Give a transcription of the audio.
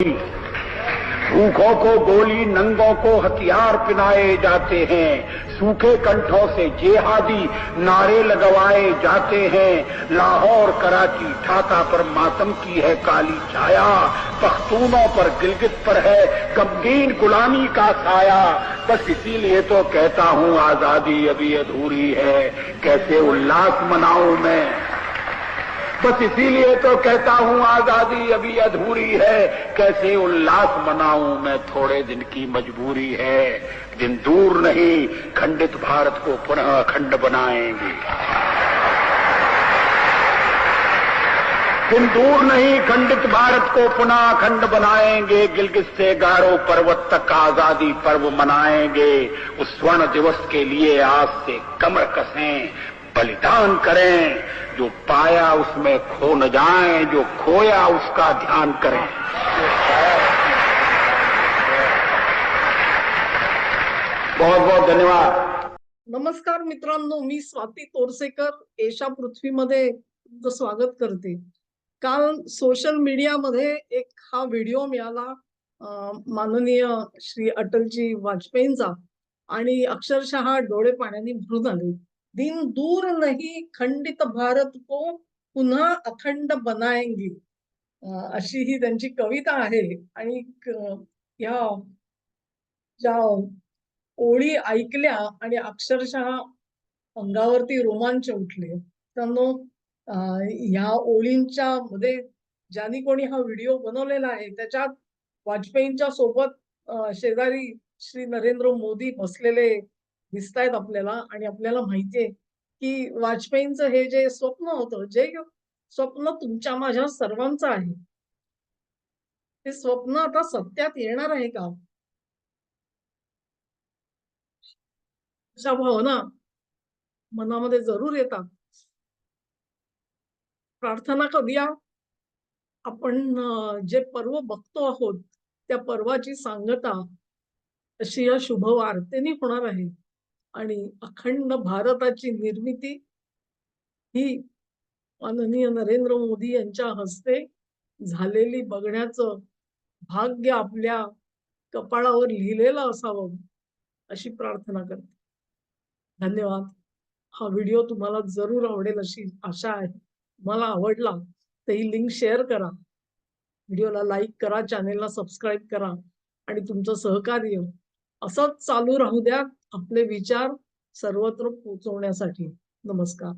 سوکھوں کو گولی، ننگوں کو ہتھیار پنائے جاتے ہیں۔ سوکھے کنٹھوں سے جہادی نعرے لگوائے جاتے ہیں۔ لاہور، کراچی ٹھاکا پر ماتم کی ہے کالی چھایا۔ پختونوں پر گلگت پر ہے کمگین غلامی کا سایہ۔ بس اسی لیے تو کہتا ہوں آزادی ابھی ادھوری ہے۔ کیسے الاس مناؤں میں؟ बस इसीलिए तो कहता हूँ, आज़ादी अभी अधूरी है। कैसे उल्लास मनाऊं मैं, थोड़े दिन की मजबूरी है। दिन दूर नहीं, खंडित भारत को पुनः अखंड बनाएँगे। दिन दूर नहीं, खंडित भारत को पुनः अखंड बनाएँगे। गिलगित से गारो पर्वत तक आज़ादी पर्व मनाएँगे। उस स्वर्ण दिवस के लिए आज से कमर कसें। बलिदान करें जो पाया उसमें खो न जाए जो खोया उसका ध्यान करें। बहुत बहुत धन्यवाद। नमस्कार मित्रांनो मी स्वाती तोरसेकर एशा पृथ्वीमध्ये तुमचं स्वागत करते. काल सोशल मीडियामध्ये एक हा व्हिडिओ मिळाला माननीय श्री अटलजी वाजपेयींचा. आणि अक्षरशः डोळे पाण्याने भरून आले. दिन दूर नहीं खंडित भारत को पुन्हा अखंड बनाएंगे. अशी ही त्यांची कविता आहे. आणि या ज्या ओळी ऐकल्या आणि अक्षरशः अंगावरती रोमांच उठले. त्यामुळं ह्या ओळींच्या मध्ये ज्यांनी कोणी हा व्हिडिओ बनवलेला आहे त्याच्यात वाजपेयींच्या सोबत शेजारी श्री नरेंद्र मोदी बसलेले दिसत आहेत आपल्याला आणि आपल्याला माहितीये की वाजपेयींचं हे जे स्वप्न होतं जे स्वप्न तुमच्या माझ्या सर्वांचं आहे ते स्वप्न आता सत्यात येणार आहे का? अशा भावना मनामध्ये जरूर येतात. प्रार्थना करूया. आपण जे पर्व बघतो आहोत त्या पर्वाची सांगता अशी या शुभ वार्तेने होणार आहे. आणि अखंड भारताची निर्मिती ही माननीय नरेंद्र मोदी यांच्या हस्ते झालेली बघण्याचं भाग्य आपल्या कपाळावर लिहिलेलं असावं अशी प्रार्थना करते. धन्यवाद. हा व्हिडिओ तुम्हाला जरूर आवडेल अशी आशा आहे. तुम्हाला आवडला तर ही लिंक शेअर करा. व्हिडिओला लाईक करा चॅनेलला सबस्क्राईब करा आणि तुमचं सहकार्य असंच चालू राहू द्या. आपले विचार सर्वत्र पोहोचवण्यासाठी नमस्कार.